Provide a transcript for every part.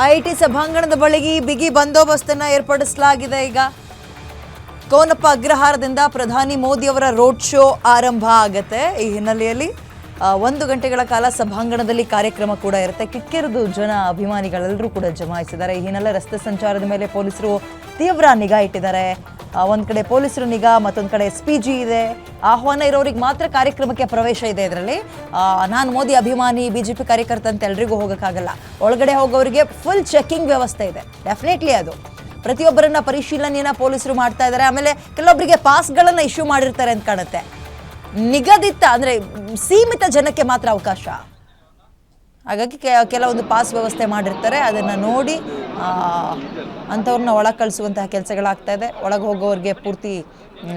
I T ಸಭಾಂಗಣದ ಬಳಿಗೆ ಬಿಗಿ ಬಂದೋಬಸ್ತನ್ನು ಏರ್ಪಡಿಸಲಾಗಿದೆ. ಈಗ ಕೋನಪ್ಪ ಅಗ್ರಹಾರದಿಂದ ಪ್ರಧಾನಿ ಮೋದಿ ಅವರ ರೋಡ್ ಶೋ ಆರಂಭ ಆಗತ್ತೆ. ಈ ಹಿನ್ನೆಲೆಯಲ್ಲಿ ಒಂದು ಗಂಟೆಗಳ ಕಾಲ ಸಭಾಂಗಣದಲ್ಲಿ ಕಾರ್ಯಕ್ರಮ ಕೂಡ ಇರುತ್ತೆ. ಕಿಕ್ಕಿರಿದು ಜನ ಅಭಿಮಾನಿಗಳೆಲ್ಲರೂ ಕೂಡ ಜಮಾಯಿಸಿದ್ದಾರೆ. ಈ ಹಿನ್ನೆಲೆ ರಸ್ತೆ ಸಂಚಾರದ ಮೇಲೆ ಪೊಲೀಸರು ತೀವ್ರ ನಿಗಾ ಇಟ್ಟಿದ್ದಾರೆ. ಒಂದ್ ಕಡೆ ಪೊಲೀಸರು ನಿಗಾ, ಮತ್ತೊಂದ್ ಕಡೆ ಎಸ್ ಪಿ ಜಿ ಇದೆ. ಆಹ್ವಾನ ಇರೋರಿಗೆ ಮಾತ್ರ ಕಾರ್ಯಕ್ರಮಕ್ಕೆ ಪ್ರವೇಶ ಇದೆ ಇದರಲ್ಲಿ. ನಾನು ಮೋದಿ ಅಭಿಮಾನಿ, ಬಿಜೆಪಿ ಕಾರ್ಯಕರ್ತ ಅಂತ ಎಲ್ರಿಗೂ ಹೋಗೋಕ್ಕಾಗಲ್ಲ. ಒಳಗಡೆ ಹೋಗೋರಿಗೆ ಫುಲ್ ಚೆಕಿಂಗ್ ವ್ಯವಸ್ಥೆ ಇದೆ. ಡೆಫಿನೆಟ್ಲಿ ಅದು. ಪ್ರತಿಯೊಬ್ಬರನ್ನ ಪರಿಶೀಲನೆಯನ್ನ ಪೊಲೀಸರು ಮಾಡ್ತಾ ಇದ್ದಾರೆ ಆಮೇಲೆ ಕೆಲವೊಬ್ಬರಿಗೆ ಪಾಸ್ಗಳನ್ನ ಇಶ್ಯೂ ಮಾಡಿರ್ತಾರೆ ಅಂತ ಕಾಣುತ್ತೆ. ನಿಗದಿತ, ಅಂದ್ರೆ ಸೀಮಿತ ಜನಕ್ಕೆ ಮಾತ್ರ ಅವಕಾಶ. ಹಾಗಾಗಿ ಕೆಲವೊಂದು ಪಾಸ್ ವ್ಯವಸ್ಥೆ ಮಾಡಿರ್ತಾರೆ. ಅದನ್ನು ನೋಡಿ ಅಂಥವ್ರನ್ನ ಒಳಗೆ ಕಳಿಸುವಂತಹ ಕೆಲಸಗಳಾಗ್ತಾ ಇದೆ. ಒಳಗೆ ಹೋಗೋರಿಗೆ ಪೂರ್ತಿ,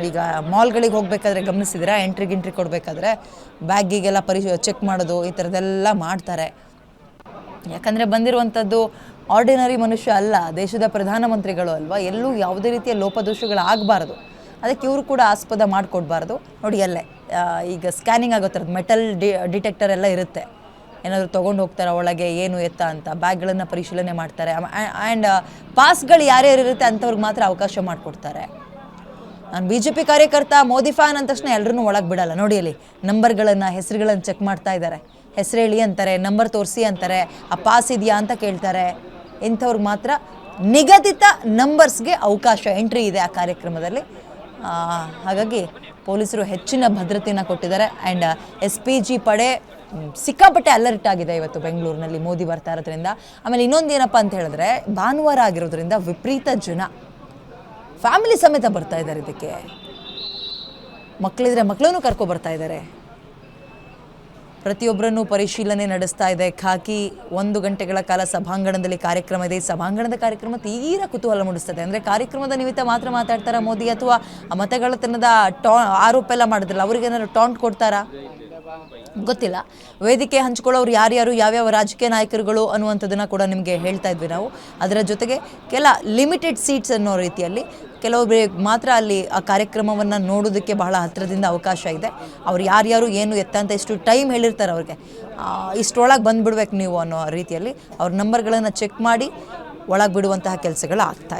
ಈಗ ಮಾಲ್ಗಳಿಗೆ ಹೋಗಬೇಕಾದ್ರೆ ಗಮನಿಸಿದ್ರೆ? ಎಂಟ್ರಿ ಗಿಂಟ್ರಿ ಕೊಡಬೇಕಾದ್ರೆ ಬ್ಯಾಗಿಗೆಲ್ಲ ಪರಿ ಚೆಕ್ ಮಾಡೋದು, ಈ ಥರದ್ದೆಲ್ಲ ಮಾಡ್ತಾರೆ. ಯಾಕಂದರೆ ಬಂದಿರುವಂಥದ್ದು ಆರ್ಡಿನರಿ ಮನುಷ್ಯ ಅಲ್ಲ, ದೇಶದ ಪ್ರಧಾನಮಂತ್ರಿಗಳು ಅಲ್ವಾ? ಎಲ್ಲೂ ಯಾವುದೇ ರೀತಿಯ ಲೋಪದೋಷಗಳಾಗಬಾರ್ದು. ಅದಕ್ಕೆ ಇವರು ಕೂಡ ಆಸ್ಪದ ಮಾಡಿಕೊಡ್ಬಾರ್ದು. ನೋಡಿ, ಅಲ್ಲೇ ಈಗ ಸ್ಕ್ಯಾನಿಂಗ್ ಆಗೋ ಥರದ್ದು ಮೆಟಲ್ ಡಿ ಡಿಟೆಕ್ಟರ್ ಎಲ್ಲ ಇರುತ್ತೆ. ಏನಾದರೂ ತೊಗೊಂಡು ಹೋಗ್ತಾರೆ, ಒಳಗೆ ಏನು ಎತ್ತ ಅಂತ, ಬ್ಯಾಗ್ಗಳನ್ನು ಪರಿಶೀಲನೆ ಮಾಡ್ತಾರೆ. ಆ್ಯಂಡ್ ಪಾಸ್ಗಳು ಯಾರ್ಯಾರು ಇರುತ್ತೆ ಅಂಥವ್ರಿಗೆ ಮಾತ್ರ ಅವಕಾಶ ಮಾಡಿಕೊಡ್ತಾರೆ. ನಾನು ಬಿ ಜೆ ಪಿ ಕಾರ್ಯಕರ್ತ ಮೋದಿ ಫ್ಯಾನ್ ಅಂದ ತಕ್ಷಣ ಎಲ್ಲರೂ ಒಳಗೆ ಬಿಡಲ್ಲ. ನೋಡಿ ಅಲ್ಲಿ ನಂಬರ್ಗಳನ್ನು, ಹೆಸರುಗಳನ್ನು ಚೆಕ್ ಮಾಡ್ತಾ ಇದ್ದಾರೆ ಹೆಸರು ಹೇಳಿ ಅಂತಾರೆ, ನಂಬರ್ ತೋರಿಸಿ ಅಂತಾರೆ, ಆ ಪಾಸ್ ಇದೆಯಾ ಅಂತ ಕೇಳ್ತಾರೆ. ಇಂಥವ್ರಿಗೆ ಮಾತ್ರ ನಿಗದಿತ ನಂಬರ್ಸ್ಗೆ ಅವಕಾಶ, ಎಂಟ್ರಿ ಇದೆ ಆ ಕಾರ್ಯಕ್ರಮದಲ್ಲಿ. ಹಾಗಾಗಿ ಪೊಲೀಸರು ಹೆಚ್ಚಿನ ಭದ್ರತೆಯನ್ನು ಕೊಟ್ಟಿದ್ದಾರೆ. ಆ್ಯಂಡ್ ಎಸ್ ಪಿ ಜಿ ಪಡೆ ಸಿಕ್ಕಾಪಟ್ಟೆ ಅಲರ್ಟ್ ಆಗಿದೆ ಇವತ್ತು ಬೆಂಗಳೂರಿನಲ್ಲಿ ಮೋದಿ ಬರ್ತಾ ಇರೋದ್ರಿಂದ ಆಮೇಲೆ ಇನ್ನೊಂದು ಏನಪ್ಪ ಅಂತ ಹೇಳಿದ್ರೆ, ಭಾನುವಾರ ಆಗಿರೋದ್ರಿಂದ ವಿಪರೀತ ಜನ ಫ್ಯಾಮಿಲಿ ಸಮೇತ ಬರ್ತಾ ಇದ್ದಾರೆ ಇದಕ್ಕೆ. ಮಕ್ಕಳಿದ್ರೆ ಮಕ್ಕಳೂ ಕರ್ಕೊ ಬರ್ತಾ ಇದ್ದಾರೆ. ಪ್ರತಿಯೊಬ್ಬರನ್ನು ಪರಿಶೀಲನೆ ನಡೆಸ್ತಾ ಇದೆ. ಖಾಕಿ ಒಂದು ಗಂಟೆಗಳ ಕಾಲ ಸಭಾಂಗಣದಲ್ಲಿ ಕಾರ್ಯಕ್ರಮ ಇದೆ. ಸಭಾಂಗಣದ ಕಾರ್ಯಕ್ರಮ ತೀರಾ ಕುತೂಹಲ ಮೂಡಿಸ್ತದೆ. ಅಂದರೆ ಕಾರ್ಯಕ್ರಮದ ನಿಮಿತ್ತ ಮಾತ್ರ ಮಾತಾಡ್ತಾರಾ ಮೋದಿ? ಅಥವಾ ಮತಗಳತನದ ಟಾ ಆರೋಪ ಎಲ್ಲ ಮಾಡಿದ್ರಲ್ಲ, ಅವ್ರಿಗೇನಾದ್ರು ಟಾಂಟ್ ಕೊಡ್ತಾರಾ? ಗೊತ್ತಿಲ್ಲ. ವೇದಿಕೆ ಹಂಚ್ಕೊಳ್ಳೋರು ಯಾರ್ಯಾರು, ಯಾವ್ಯಾವ ರಾಜಕೀಯ ನಾಯಕರುಗಳು ಅನ್ನುವಂಥದ್ದನ್ನು ಕೂಡ ನಿಮಗೆ ಹೇಳ್ತಾ ಇದ್ವಿ ನಾವು. ಅದರ ಜೊತೆಗೆ ಕೆಲ ಲಿಮಿಟೆಡ್ ಸೀಟ್ಸ್ ಅನ್ನೋ ರೀತಿಯಲ್ಲಿ ಕೆಲವೊಬ್ಬರಿಗೆ ಮಾತ್ರ ಅಲ್ಲಿ ಆ ಕಾರ್ಯಕ್ರಮವನ್ನು ನೋಡೋದಕ್ಕೆ ಬಹಳ ಹತ್ತಿರದಿಂದ ಅವಕಾಶ ಇದೆ. ಅವ್ರು ಯಾರ್ಯಾರು ಏನು ಎತ್ತ ಅಂತ ಇಷ್ಟು ಟೈಮ್ ಹೇಳಿರ್ತಾರೆ ಅವ್ರಿಗೆ. ಇಷ್ಟರೊಳಗೆ ಬಂದುಬಿಡ್ಬೇಕು ನೀವು ಅನ್ನೋ ರೀತಿಯಲ್ಲಿ ಅವ್ರ ನಂಬರ್ಗಳನ್ನು ಚೆಕ್ ಮಾಡಿ ಒಳಗೆ ಬಿಡುವಂತಹ ಕೆಲಸಗಳು ಆಗ್ತಾ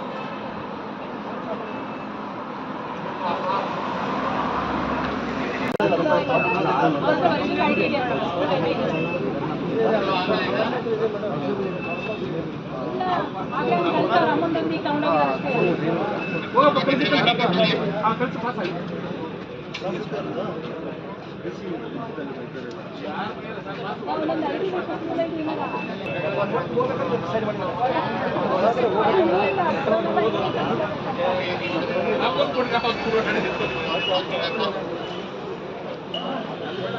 ಆಗಿ ಕೊಡ್ತಾರೆ ಅಮ್ಮನ ಬಿ ಕೌಂಡ ಗಳಷ್ಟೇ ಓ ಪ್ರೆಸಿಡೆಂಟ್ ಅಂತ ಹೇಳಿ ಆ ಕಲ್ಸ ಪಾಸ್ ಆಗಿದೆ ಬೆಸಿ ಅಂತ ಹೇಳಿ ಯಾರು ಹೇಳಿದ್ರು ಅಮ್ಮನ ಅಲ್ಲಿ ಹೋಗ್ತಾರೆ ಸರಿ ಬನ್ನಿ ಆ ಕೊಡ್ತಾರೆ ಅಮ್ಮನ ಬಿ ಕೌಂಡ ಗಳಷ್ಟೇ ಓ ಪ್ರೆಸಿಡೆಂಟ್ ಅಂತ ಹೇಳಿ ಯಾರು ಹೇಳಿದ